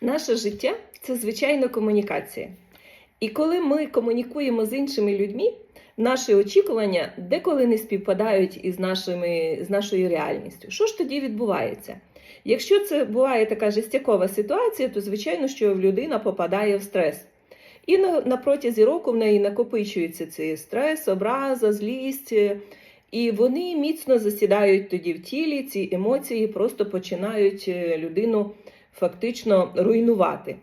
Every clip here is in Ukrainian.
Наше життя це звичайно комунікація. І коли ми комунікуємо з іншими людьми, наші очікування деколи не співпадають із, нашими, з нашою реальністю. Що ж тоді відбувається? Якщо це буває така жестякова ситуація, то звичайно, що людина попадає в стрес. І на, на протязі року в неї накопичується цей стрес, образа, злість. е, І вони міцно засідають тоді в тілі, ці емоції просто починають е, людину фактично руйнувати.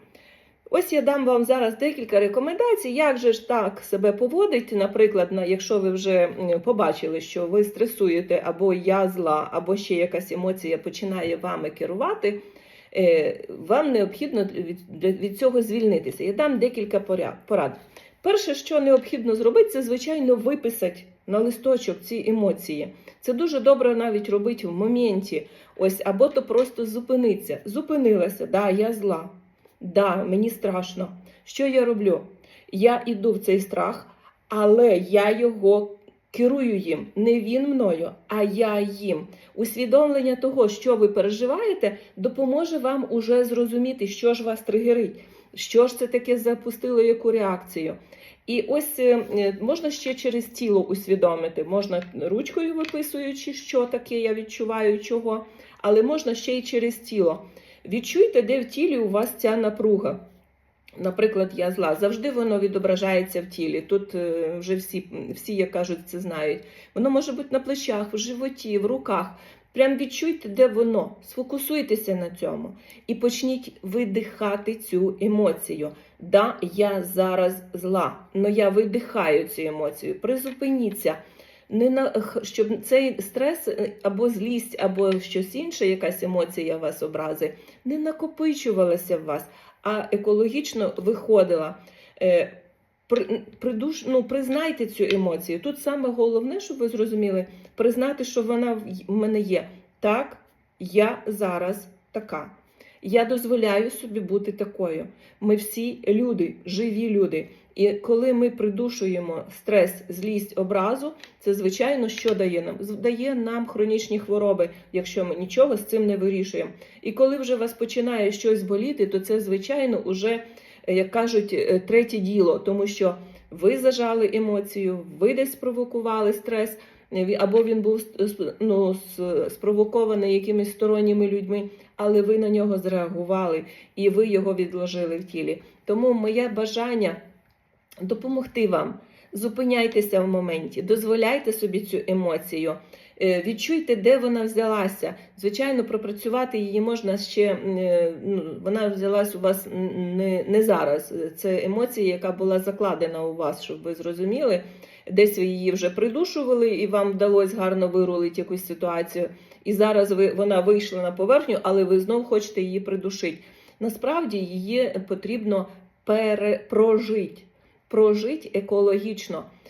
Ось я дам вам зараз декілька рекомендацій, як же ж так себе поводити. Наприклад, якщо ви вже побачили, що ви стресуєте, або я зла, або ще якась емоція починає вами керувати, е, вам необхідно від, цього звільнитися. Я дам декілька порад. Перше, що необхідно зробити, це звичайно виписати на листочок ці емоції. Це дуже добре навіть робити в моменті. Ось або то просто зупинитися. Зупинилася, да, я зла. Да, мені страшно. Що я роблю? Я йду в цей страх, але я його керую їм. Не він мною, а я їм. Усвідомлення того, що ви переживаєте, допоможе вам уже зрозуміти, що ж вас тригерить, що ж це таке запустило яку реакцію. І ось е, е, можна ще через тіло усвідомити, можна ручкою виписуючи, що таке я відчуваю, чого, але можна ще й через тіло. Відчуйте, де в тілі у вас ця напруга. Наприклад, я зла. Завжди воно відображається в тілі. Тут е, вже всі, всі, як кажуть, це знають. Воно може бути на плечах, в животі, в руках. Прям відчуйте, де воно. Сфокусуйтеся на цьому і почніть видихати цю емоцію. Да, я зараз зла, але я видихаю цю емоцію. Призупиніться. Не на щоб цей стрес е, або злість, або щось інше, якась емоція вас образи, не накопичувалася в вас, а екологічно виходила. При, придуш, ну, признайте цю емоцію. Тут саме головне, щоб ви зрозуміли, признати, що вона в мене є. Так, я зараз така. Я дозволяю собі бути такою. Ми всі люди, живі люди. І коли ми придушуємо стрес, злість, образу, це звичайно що дає нам? Дає нам хронічні хвороби, якщо ми нічого з цим не вирішуємо. І коли вже вас починає щось боліти, то це звичайно уже, як кажуть, е, третє діло, тому що ви зажали емоцію, ви десь спровокували стрес, е, або він був ну, спровокований якимись сторонніми людьми, але ви на нього зреагували і ви його відложили в тілі. Тому моє бажання допомогти вам. Зупиняйтеся в моменті, дозволяйте собі цю емоцію, е, відчуйте, де вона взялася. Звичайно, пропрацювати її можна ще. е, Ну, вона взялась у вас не, не зараз. Це емоція, яка була закладена у вас, щоб ви зрозуміли. Десь ви її вже придушували, і вам вдалося гарно вирулити якусь ситуацію. І зараз ви, вона вийшла на поверхню, але ви знов хочете її придушити. Насправді її потрібно перепрожити прожити екологічно, Е,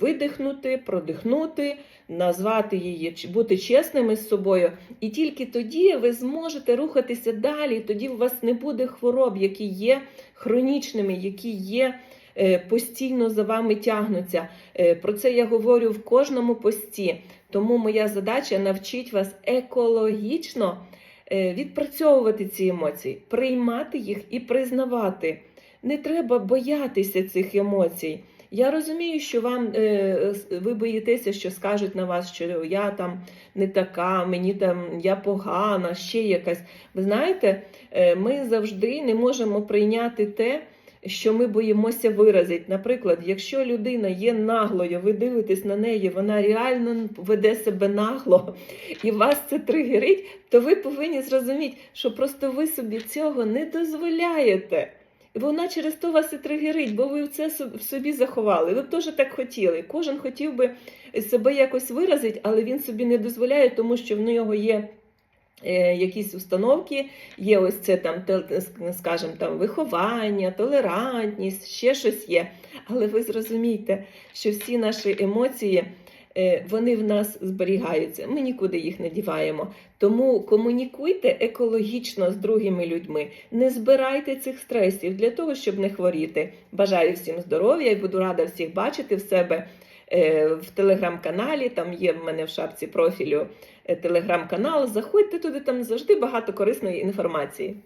видихнути, продихнути, назвати її, бути чесними з собою. І тільки тоді ви зможете рухатися далі. Тоді у вас не буде хвороб, які є хронічними, які є. е, Постійно за вами тягнуться. Е, Про це я говорю в кожному пості. Тому моя задача навчити вас екологічно е, відпрацьовувати ці емоції, приймати їх і признавати. Не треба боятися цих емоцій. Я розумію, що вам е, ви боїтеся, що скажуть на вас, що я там не така, мені там я погана, ще якась. Ви знаєте, е, ми завжди не можемо прийняти те, що ми боїмося виразити. Наприклад, якщо людина є наглою, ви дивитесь на неї, вона реально веде себе нагло, і вас це тригерить, то ви повинні зрозуміти, що просто ви собі цього не дозволяєте. Вона через то вас і тригерить, бо ви це в собі заховали. Ви б теж так хотіли. Кожен хотів би себе якось виразити, але він собі не дозволяє, тому що в нього є. е, Якісь установки, є ось це там, те- ск- скажімо, там виховання, толерантність, ще щось є. Але ви зрозумійте, що всі наші емоції е, вони в нас зберігаються. Ми нікуди їх не діваємо. Тому комунікуйте екологічно з другими людьми, не збирайте цих стресів для того, щоб не хворіти. Бажаю всім здоров'я і буду рада всіх бачити в себе е, в телеграм-каналі. Там є в мене в шапці профілю е, телеграм-канал. Заходьте туди, там завжди багато корисної інформації.